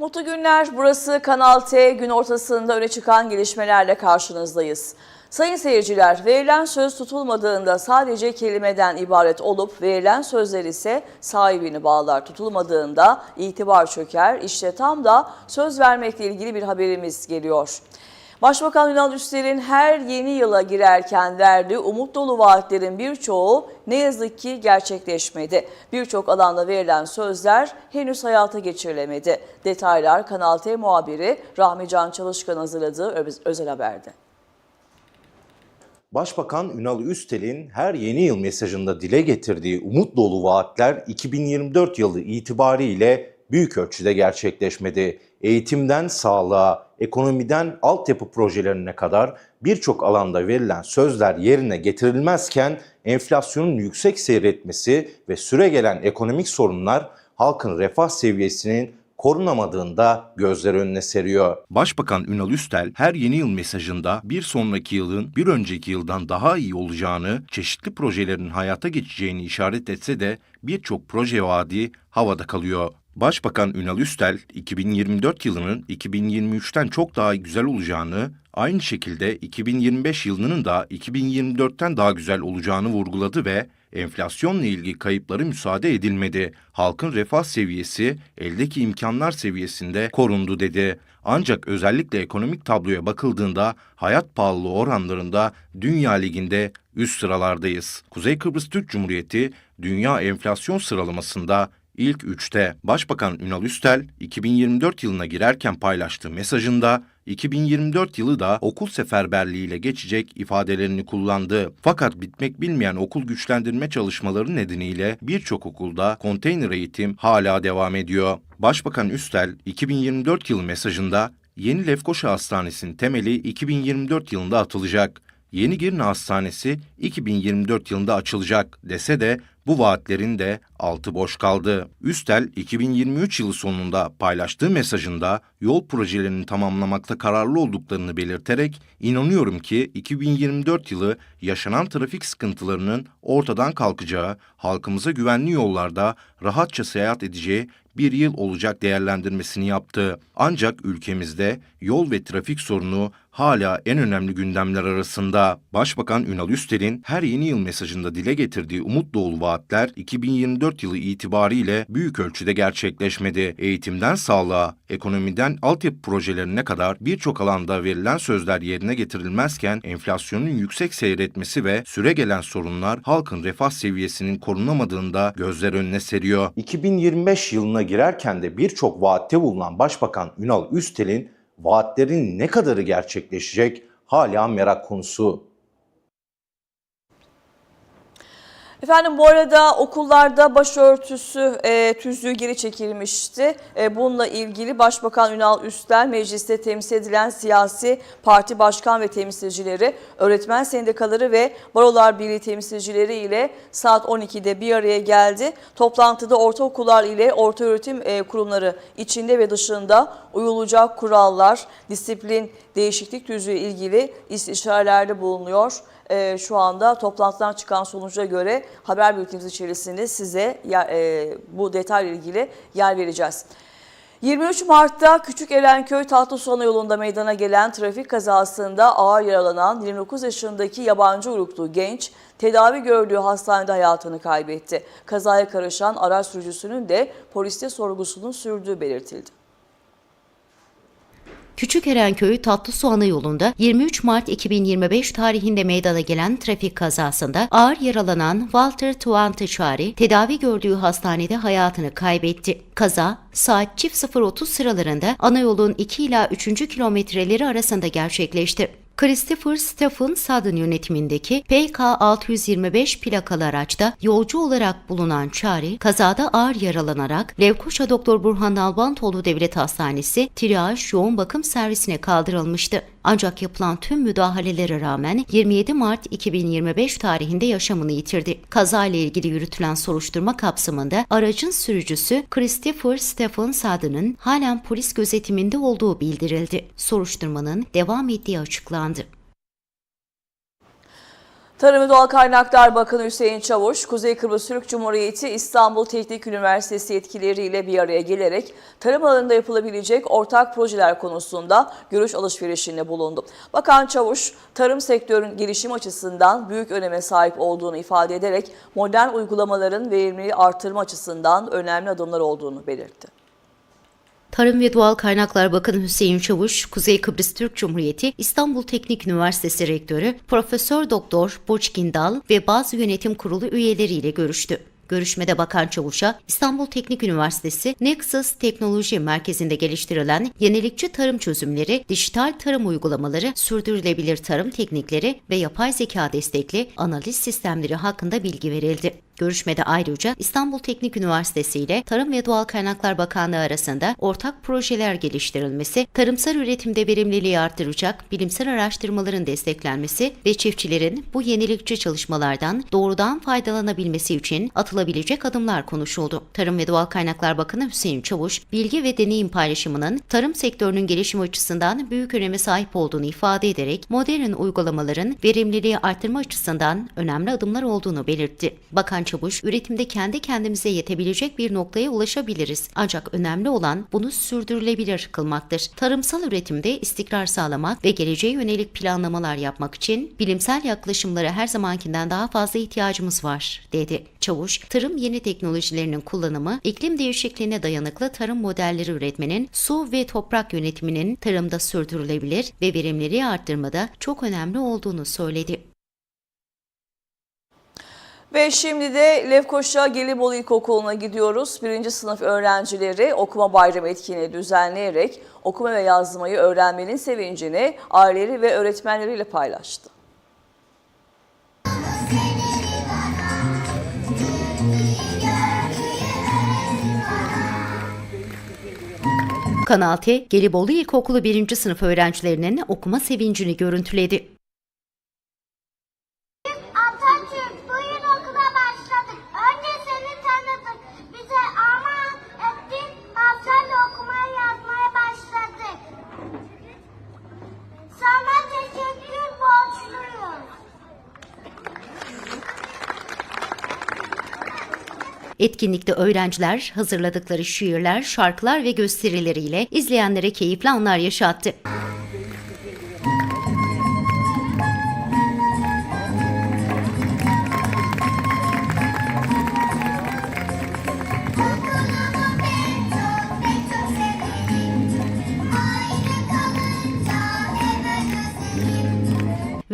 Mutlu günler. Burası Kanal T. Gün ortasında öne çıkan gelişmelerle karşınızdayız. Sayın seyirciler, verilen söz tutulmadığında sadece kelimeden ibaret olup verilen sözler ise sahibini bağlar. Tutulmadığında itibar çöker. İşte tam da söz vermekle ilgili bir haberimiz geliyor. Başbakan Ünal Üstel'in her yeni yıla girerken verdiği umut dolu vaatlerin birçoğu ne yazık ki gerçekleşmedi. Birçok alanda verilen sözler henüz hayata geçirilemedi. Detaylar Kanal T muhabiri Rahmi Can Çalışkan hazırladığı öz- özel haberde. Başbakan Ünal Üstel'in her yeni yıl mesajında dile getirdiği umut dolu vaatler 2024 yılı itibariyle büyük ölçüde gerçekleşmedi. Eğitimden sağlığa, ekonomiden altyapı projelerine kadar birçok alanda verilen sözler yerine getirilmezken enflasyonun yüksek seyretmesi ve süregelen ekonomik sorunlar halkın refah seviyesinin korunamadığında gözler önüne seriyor. Başbakan Ünal Üstel her yeni yıl mesajında bir sonraki yılın bir önceki yıldan daha iyi olacağını, çeşitli projelerin hayata geçeceğini işaret etse de birçok proje vaadi havada kalıyor. Başbakan Ünal Üstel 2024 yılının 2023'ten çok daha güzel olacağını, aynı şekilde 2025 yılının da 2024'ten daha güzel olacağını vurguladı ve enflasyonla ilgili kayıpları müsaade edilmedi. Halkın refah seviyesi eldeki imkanlar seviyesinde korundu dedi. Ancak özellikle ekonomik tabloya bakıldığında hayat pahalılığı oranlarında Dünya Ligi'nde üst sıralardayız. Kuzey Kıbrıs Türk Cumhuriyeti dünya enflasyon sıralamasında ilk üçte. Başbakan Ünal Üstel 2024 yılına girerken paylaştığı mesajında 2024 yılı da okul seferberliğiyle geçecek ifadelerini kullandı. Fakat bitmek bilmeyen okul güçlendirme çalışmaları nedeniyle birçok okulda konteyner eğitim hala devam ediyor. Başbakan Üstel 2024 yılı mesajında Yeni Lefkoşa Hastanesi'nin temeli 2024 yılında atılacak. Yeni Girne Hastanesi 2024 yılında açılacak dese de bu vaatlerin de altı boş kaldı. Üstel 2023 yılı sonunda paylaştığı mesajında yol projelerini tamamlamakta kararlı olduklarını belirterek inanıyorum ki 2024 yılı yaşanan trafik sıkıntılarının ortadan kalkacağı, halkımıza güvenli yollarda rahatça seyahat edeceği bir yıl olacak değerlendirmesini yaptı. Ancak ülkemizde yol ve trafik sorunu hala en önemli gündemler arasında. Başbakan Ünal Üstel'in her yeni yıl mesajında dile getirdiği umut dolu vaatler 2024 yılı itibariyle büyük ölçüde gerçekleşmedi. Eğitimden sağlığa, ekonomiden altyapı projelerine kadar birçok alanda verilen sözler yerine getirilmezken enflasyonun yüksek seyretmesi ve süregelen sorunlar halkın refah seviyesinin korunamadığında gözler önüne seriyor. 2025 yılına girerken de birçok vaatte bulunan Başbakan Ünal Üstel'in vaatlerin ne kadarı gerçekleşecek hala merak konusu. Efendim bu arada okullarda başörtüsü e, tüzüğü geri çekilmişti. E, bununla ilgili Başbakan Ünal Üstel mecliste temsil edilen siyasi parti başkan ve temsilcileri, öğretmen sendikaları ve Barolar Birliği temsilcileri ile saat 12'de bir araya geldi. Toplantıda ortaokullar ile ortaöğretim e, kurumları içinde ve dışında uyulacak kurallar, disiplin, değişiklik tüzüğü ilgili istişarelerde bulunuyor e, şu anda toplantıdan çıkan sonuca göre haber bültenimiz içerisinde size e, bu detayla ilgili yer vereceğiz. 23 Mart'ta Küçük Erenköy Tatlısu yolunda meydana gelen trafik kazasında ağır yaralanan 29 yaşındaki yabancı uyruklu genç tedavi gördüğü hastanede hayatını kaybetti. Kazaya karışan araç sürücüsünün de poliste sorgusunun sürdüğü belirtildi. Küçükerenköy Tatlısu Ana yolunda 23 Mart 2025 tarihinde meydana gelen trafik kazasında ağır yaralanan Walter Tuanteçari tedavi gördüğü hastanede hayatını kaybetti. Kaza saat çift 0.30 sıralarında ana yolun 2 ila 3. kilometreleri arasında gerçekleşti. Christopher Stephen Sudden yönetimindeki PK 625 plakalı araçta yolcu olarak bulunan Çari, kazada ağır yaralanarak Levkoşa Doktor Burhan Nalbantoğlu Devlet Hastanesi triyaj yoğun bakım servisine kaldırılmıştı. Ancak yapılan tüm müdahalelere rağmen 27 Mart 2025 tarihinde yaşamını yitirdi. Kazayla ilgili yürütülen soruşturma kapsamında aracın sürücüsü Christopher Stephen Sudden'ın halen polis gözetiminde olduğu bildirildi. Soruşturmanın devam ettiği açıklandı. Tarım ve Doğal Kaynaklar Bakanı Hüseyin Çavuş, Kuzey Kıbrıs Türk Cumhuriyeti İstanbul Teknik Üniversitesi yetkilileriyle bir araya gelerek tarım alanında yapılabilecek ortak projeler konusunda görüş alışverişinde bulundu. Bakan Çavuş, tarım sektörünün gelişim açısından büyük öneme sahip olduğunu ifade ederek modern uygulamaların verimliliği artırma açısından önemli adımlar olduğunu belirtti. Tarım ve Doğal Kaynaklar Bakanı Hüseyin Çavuş, Kuzey Kıbrıs Türk Cumhuriyeti İstanbul Teknik Üniversitesi Rektörü Profesör Doktor Dal ve bazı yönetim kurulu üyeleriyle görüştü. Görüşmede Bakan Çavuş'a İstanbul Teknik Üniversitesi Nexus Teknoloji Merkezi'nde geliştirilen yenilikçi tarım çözümleri, dijital tarım uygulamaları, sürdürülebilir tarım teknikleri ve yapay zeka destekli analiz sistemleri hakkında bilgi verildi. Görüşmede ayrıca İstanbul Teknik Üniversitesi ile Tarım ve Doğal Kaynaklar Bakanlığı arasında ortak projeler geliştirilmesi, tarımsal üretimde verimliliği artıracak bilimsel araştırmaların desteklenmesi ve çiftçilerin bu yenilikçi çalışmalardan doğrudan faydalanabilmesi için atılabilecek adımlar konuşuldu. Tarım ve Doğal Kaynaklar Bakanı Hüseyin Çavuş, bilgi ve deneyim paylaşımının tarım sektörünün gelişimi açısından büyük öneme sahip olduğunu ifade ederek modern uygulamaların verimliliği artırma açısından önemli adımlar olduğunu belirtti. Bakan Çavuş, üretimde kendi kendimize yetebilecek bir noktaya ulaşabiliriz. Ancak önemli olan bunu sürdürülebilir kılmaktır. Tarımsal üretimde istikrar sağlamak ve geleceğe yönelik planlamalar yapmak için bilimsel yaklaşımlara her zamankinden daha fazla ihtiyacımız var, dedi. Çavuş, tarım yeni teknolojilerinin kullanımı, iklim değişikliğine dayanıklı tarım modelleri üretmenin, su ve toprak yönetiminin tarımda sürdürülebilir ve verimliliği arttırmada çok önemli olduğunu söyledi. Ve şimdi de Lefkoşa Gelibolu İlkokulu'na gidiyoruz. Birinci sınıf öğrencileri okuma bayramı etkinliği düzenleyerek okuma ve yazmayı öğrenmenin sevincini aileleri ve öğretmenleriyle paylaştı. Kanal T, Gelibolu İlkokulu 1. sınıf öğrencilerinin okuma sevincini görüntüledi. Etkinlikte öğrenciler hazırladıkları şiirler, şarkılar ve gösterileriyle izleyenlere keyifli anlar yaşattı.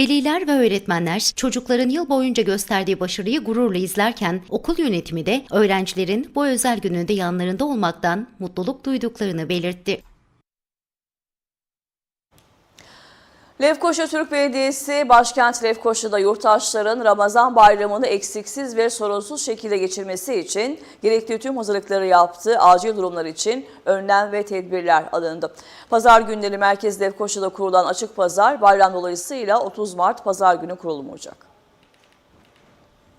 Veliler ve öğretmenler çocukların yıl boyunca gösterdiği başarıyı gururla izlerken okul yönetimi de öğrencilerin bu özel gününde yanlarında olmaktan mutluluk duyduklarını belirtti. Lefkoşa Türk Belediyesi başkent Lefkoşa'da yurttaşların Ramazan bayramını eksiksiz ve sorunsuz şekilde geçirmesi için gerekli tüm hazırlıkları yaptı. Acil durumlar için önlem ve tedbirler alındı. Pazar günleri Merkez Lefkoşa'da kurulan açık pazar bayram dolayısıyla 30 Mart pazar günü kurulmayacak.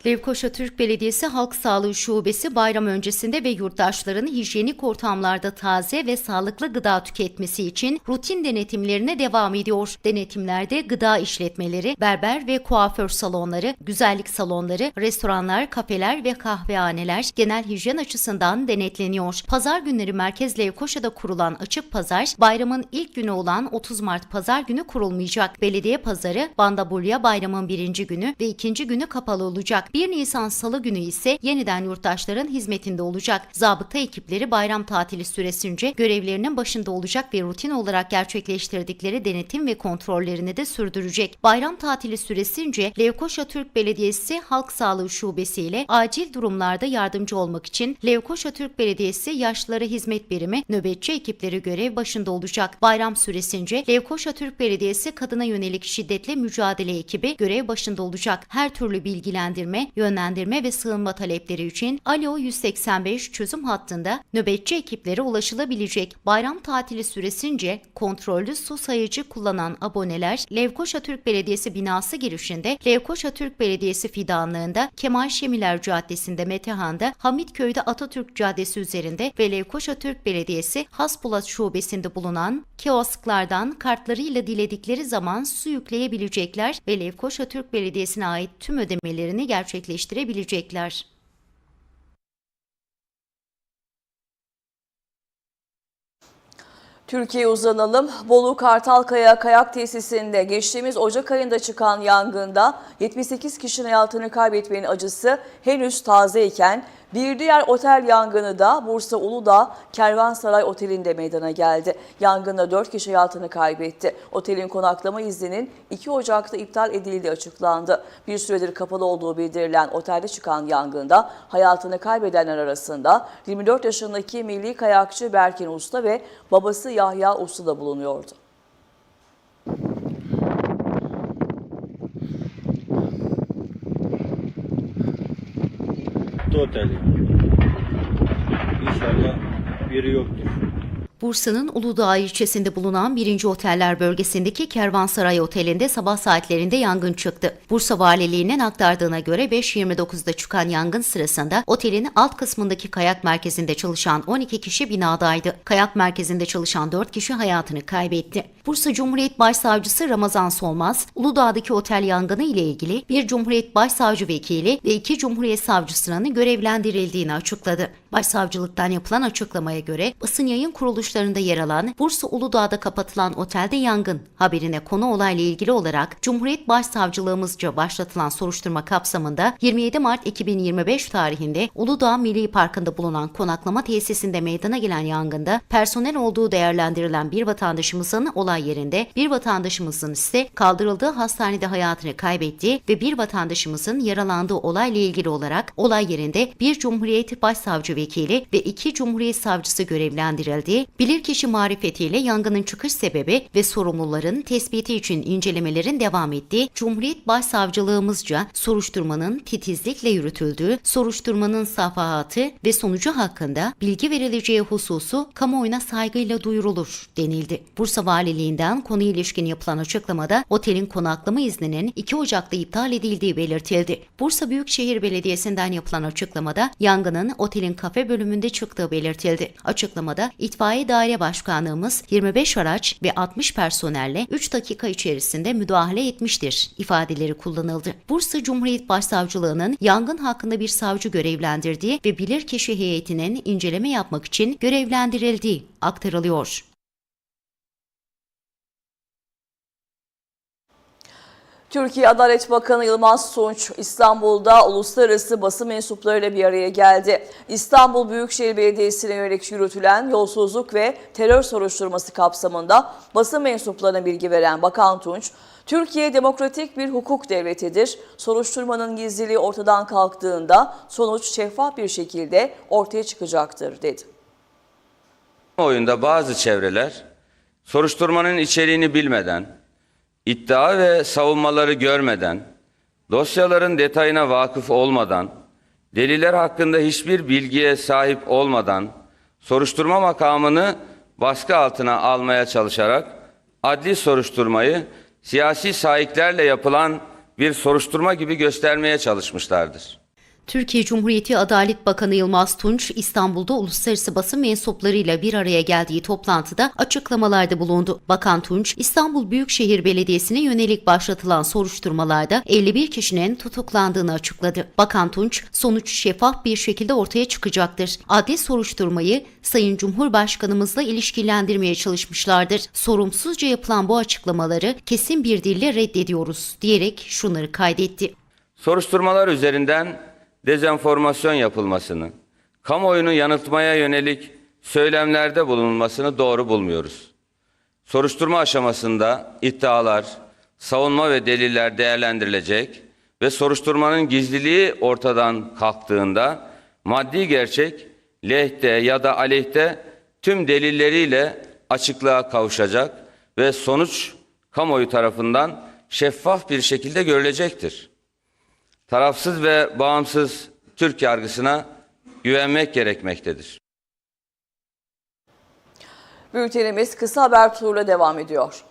Lefkoşa Türk Belediyesi Halk Sağlığı Şubesi bayram öncesinde ve yurttaşların hijyenik ortamlarda taze ve sağlıklı gıda tüketmesi için rutin denetimlerine devam ediyor. Denetimlerde gıda işletmeleri, berber ve kuaför salonları, güzellik salonları, restoranlar, kafeler ve kahvehaneler genel hijyen açısından denetleniyor. Pazar günleri Merkez Lefkoşa'da kurulan açık pazar, bayramın ilk günü olan 30 Mart pazar günü kurulmayacak. Belediye pazarı, Bandabulya bayramın birinci günü ve ikinci günü kapalı olacak. 1 Nisan Salı günü ise yeniden yurttaşların hizmetinde olacak. Zabıta ekipleri bayram tatili süresince görevlerinin başında olacak ve rutin olarak gerçekleştirdikleri denetim ve kontrollerini de sürdürecek. Bayram tatili süresince Levkoşa Türk Belediyesi Halk Sağlığı Şubesi ile acil durumlarda yardımcı olmak için Levkoşa Türk Belediyesi Yaşlılara Hizmet Birimi nöbetçi ekipleri görev başında olacak. Bayram süresince Levkoşa Türk Belediyesi Kadına Yönelik Şiddetle Mücadele ekibi görev başında olacak. Her türlü bilgilendirme, yönlendirme ve sığınma talepleri için Alo 185 çözüm hattında nöbetçi ekiplere ulaşılabilecek. Bayram tatili süresince kontrollü su sayıcı kullanan aboneler Levkoşa Türk Belediyesi binası girişinde, Levkoşa Türk Belediyesi fidanlığında, Kemal Şemiler Caddesi'nde Metehan'da, Hamitköy'de Atatürk Caddesi üzerinde ve Levkoşa Türk Belediyesi Hasbulat Şubesi'nde bulunan kiosklardan kartlarıyla diledikleri zaman su yükleyebilecekler ve Levkoşa Türk Belediyesi'ne ait tüm ödemelerini gerçekleştirebilecekler. Türkiye'ye uzanalım. Bolu Kartalkaya Kayak Tesisinde geçtiğimiz Ocak ayında çıkan yangında 78 kişinin hayatını kaybetmenin acısı henüz tazeyken bir diğer otel yangını da Bursa Uludağ Kervansaray Oteli'nde meydana geldi. Yangında 4 kişi hayatını kaybetti. Otelin konaklama izninin 2 Ocak'ta iptal edildiği açıklandı. Bir süredir kapalı olduğu bildirilen otelde çıkan yangında hayatını kaybedenler arasında 24 yaşındaki milli kayakçı Berkin Usta ve babası Yahya Usta da bulunuyordu. Oteli. İnşallah biri yoktur. Bursa'nın Uludağ ilçesinde bulunan 1. Oteller bölgesindeki Kervansaray Oteli'nde sabah saatlerinde yangın çıktı. Bursa Valiliği'nin aktardığına göre 5.29'da çıkan yangın sırasında otelin alt kısmındaki kayak merkezinde çalışan 12 kişi binadaydı. Kayak merkezinde çalışan 4 kişi hayatını kaybetti. Bursa Cumhuriyet Başsavcısı Ramazan Solmaz, Uludağ'daki otel yangını ile ilgili bir Cumhuriyet Başsavcı Vekili ve iki Cumhuriyet Savcısının görevlendirildiğini açıkladı. Başsavcılıktan yapılan açıklamaya göre basın yayın kuruluşlarında yer alan Bursa Uludağ'da kapatılan otelde yangın haberine konu olayla ilgili olarak Cumhuriyet Başsavcılığımızca başlatılan soruşturma kapsamında 27 Mart 2025 tarihinde Uludağ Milli Parkı'nda bulunan konaklama tesisinde meydana gelen yangında personel olduğu değerlendirilen bir vatandaşımızın olay yerinde, bir vatandaşımızın ise kaldırıldığı hastanede hayatını kaybettiği ve bir vatandaşımızın yaralandığı olayla ilgili olarak olay yerinde bir Cumhuriyet Başsavcı Vekili ve iki Cumhuriyet Savcısı görevlendirildi. Bilirkişi marifetiyle yangının çıkış sebebi ve sorumluların tespiti için incelemelerin devam ettiği Cumhuriyet Başsavcılığımızca soruşturmanın titizlikle yürütüldüğü, soruşturmanın safahatı ve sonucu hakkında bilgi verileceği hususu kamuoyuna saygıyla duyurulur denildi. Bursa Valiliğinden konuya ilişkin yapılan açıklamada otelin konaklama izninin 2 Ocak'ta iptal edildiği belirtildi. Bursa Büyükşehir Belediyesi'nden yapılan açıklamada yangının otelin kafe bölümünde çıktığı belirtildi. Açıklamada İtfaiye Daire Başkanlığımız 25 araç ve 60 personelle 3 dakika içerisinde müdahale etmiştir ifadeleri kullanıldı. Bursa Cumhuriyet Başsavcılığının yangın hakkında bir savcı görevlendirdiği ve bilirkişi heyetinin inceleme yapmak için görevlendirildiği aktarılıyor. Türkiye Adalet Bakanı Yılmaz Tunç İstanbul'da uluslararası basın mensuplarıyla bir araya geldi. İstanbul Büyükşehir Belediyesi'ne yönelik yürütülen yolsuzluk ve terör soruşturması kapsamında basın mensuplarına bilgi veren Bakan Tunç, Türkiye demokratik bir hukuk devletidir. Soruşturmanın gizliliği ortadan kalktığında sonuç şeffaf bir şekilde ortaya çıkacaktır dedi. Oyunda bazı çevreler soruşturmanın içeriğini bilmeden, iddia ve savunmaları görmeden, dosyaların detayına vakıf olmadan, deliller hakkında hiçbir bilgiye sahip olmadan soruşturma makamını baskı altına almaya çalışarak adli soruşturmayı siyasi sahiplerle yapılan bir soruşturma gibi göstermeye çalışmışlardır. Türkiye Cumhuriyeti Adalet Bakanı Yılmaz Tunç, İstanbul'da uluslararası basın mensuplarıyla bir araya geldiği toplantıda açıklamalarda bulundu. Bakan Tunç, İstanbul Büyükşehir Belediyesi'ne yönelik başlatılan soruşturmalarda 51 kişinin tutuklandığını açıkladı. Bakan Tunç, sonuç şeffaf bir şekilde ortaya çıkacaktır. Adli soruşturmayı Sayın Cumhurbaşkanımızla ilişkilendirmeye çalışmışlardır. Sorumsuzca yapılan bu açıklamaları kesin bir dille reddediyoruz diyerek şunları kaydetti. Soruşturmalar üzerinden dezenformasyon yapılmasını, kamuoyunu yanıltmaya yönelik söylemlerde bulunulmasını doğru bulmuyoruz. Soruşturma aşamasında iddialar, savunma ve deliller değerlendirilecek ve soruşturmanın gizliliği ortadan kalktığında maddi gerçek lehte ya da aleyhte tüm delilleriyle açıklığa kavuşacak ve sonuç kamuoyu tarafından şeffaf bir şekilde görülecektir. Tarafsız ve bağımsız Türk yargısına güvenmek gerekmektedir. Bültenimiz kısa haber turuyla devam ediyor.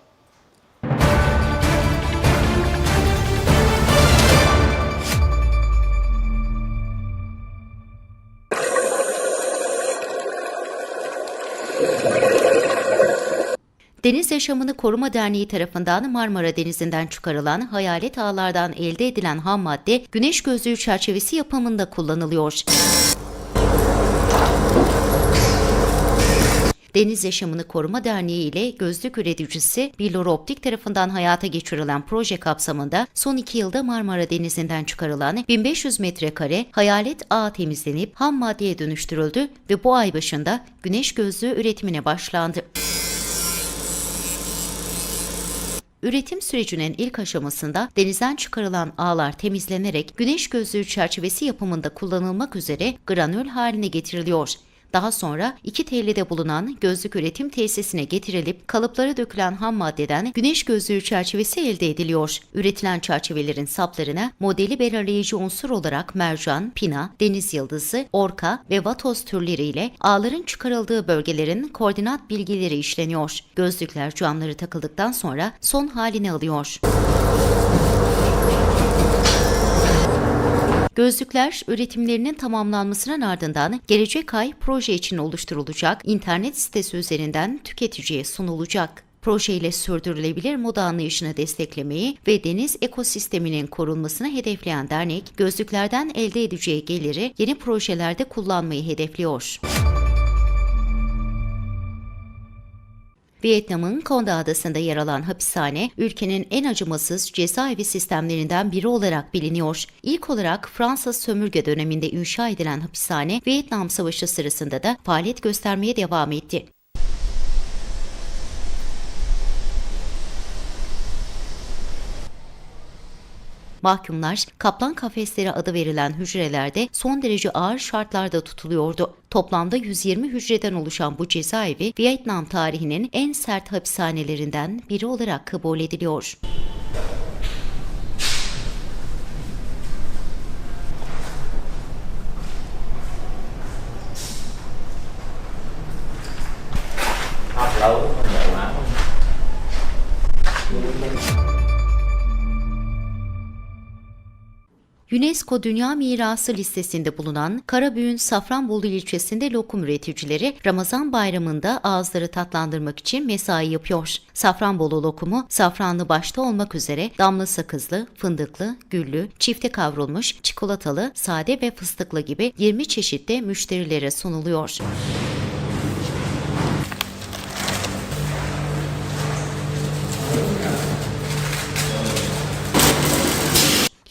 Deniz Yaşamını Koruma Derneği tarafından Marmara Denizi'nden çıkarılan hayalet ağlardan elde edilen ham madde güneş gözlüğü çerçevesi yapımında kullanılıyor. Deniz Yaşamını Koruma Derneği ile gözlük üreticisi Billur Optik tarafından hayata geçirilen proje kapsamında son iki yılda Marmara Denizi'nden çıkarılan 1500 metrekare hayalet ağ temizlenip ham maddeye dönüştürüldü ve bu ay başında güneş gözlüğü üretimine başlandı. Üretim sürecinin ilk aşamasında denizden çıkarılan ağlar temizlenerek güneş gözlüğü çerçevesi yapımında kullanılmak üzere granül haline getiriliyor. Daha sonra iki tellide bulunan gözlük üretim tesisine getirilip kalıplara dökülen ham maddeden güneş gözlüğü çerçevesi elde ediliyor. Üretilen çerçevelerin saplarına modeli belirleyici unsur olarak mercan, pina, deniz yıldızı, orka ve vatoz türleriyle ağların çıkarıldığı bölgelerin koordinat bilgileri işleniyor. Gözlükler camları takıldıktan sonra son halini alıyor. Gözlükler üretimlerinin tamamlanmasının ardından gelecek ay proje için oluşturulacak internet sitesi üzerinden tüketiciye sunulacak. Projeyle sürdürülebilir moda anlayışını desteklemeyi ve deniz ekosisteminin korunmasını hedefleyen dernek, gözlüklerden elde edeceği geliri yeni projelerde kullanmayı hedefliyor. Vietnam'ın Konda Adası'nda yer alan hapishane, ülkenin en acımasız cezaevi sistemlerinden biri olarak biliniyor. İlk olarak Fransız sömürge döneminde inşa edilen hapishane, Vietnam Savaşı sırasında da faaliyet göstermeye devam etti. Mahkumlar kaplan kafesleri adı verilen hücrelerde son derece ağır şartlarda tutuluyordu. Toplamda 120 hücreden oluşan bu cezaevi Vietnam tarihinin en sert hapishanelerinden biri olarak kabul ediliyor. UNESCO Dünya Mirası listesinde bulunan Karabüğün Safranbolu ilçesinde lokum üreticileri Ramazan bayramında ağızları tatlandırmak için mesai yapıyor. Safranbolu lokumu safranlı başta olmak üzere damla sakızlı, fındıklı, güllü, çifte kavrulmuş, çikolatalı, sade ve fıstıklı gibi 20 çeşitte müşterilere sunuluyor.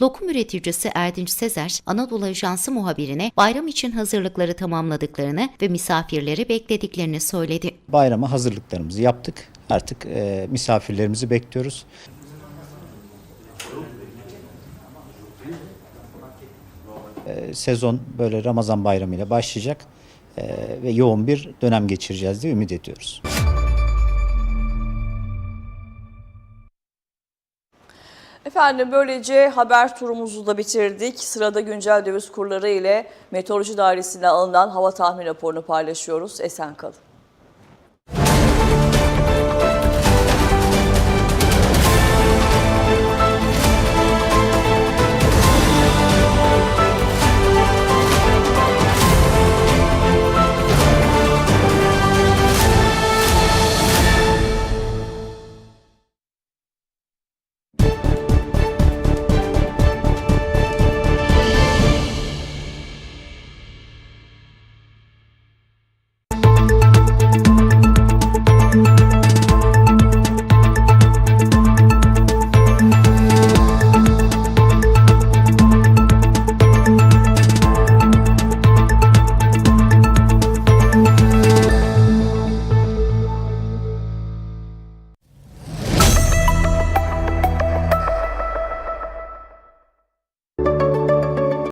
Lokum üreticisi Erdinç Sezer, Anadolu Ajansı muhabirine bayram için hazırlıkları tamamladıklarını ve misafirleri beklediklerini söyledi. Bayrama hazırlıklarımızı yaptık. Artık e, misafirlerimizi bekliyoruz. E, sezon böyle Ramazan bayramı ile başlayacak e, ve yoğun bir dönem geçireceğiz diye ümit ediyoruz. Efendim böylece haber turumuzu da bitirdik. Sırada güncel döviz kurları ile Meteoroloji Dairesi'nden alınan hava tahmin raporunu paylaşıyoruz. Esen kalın.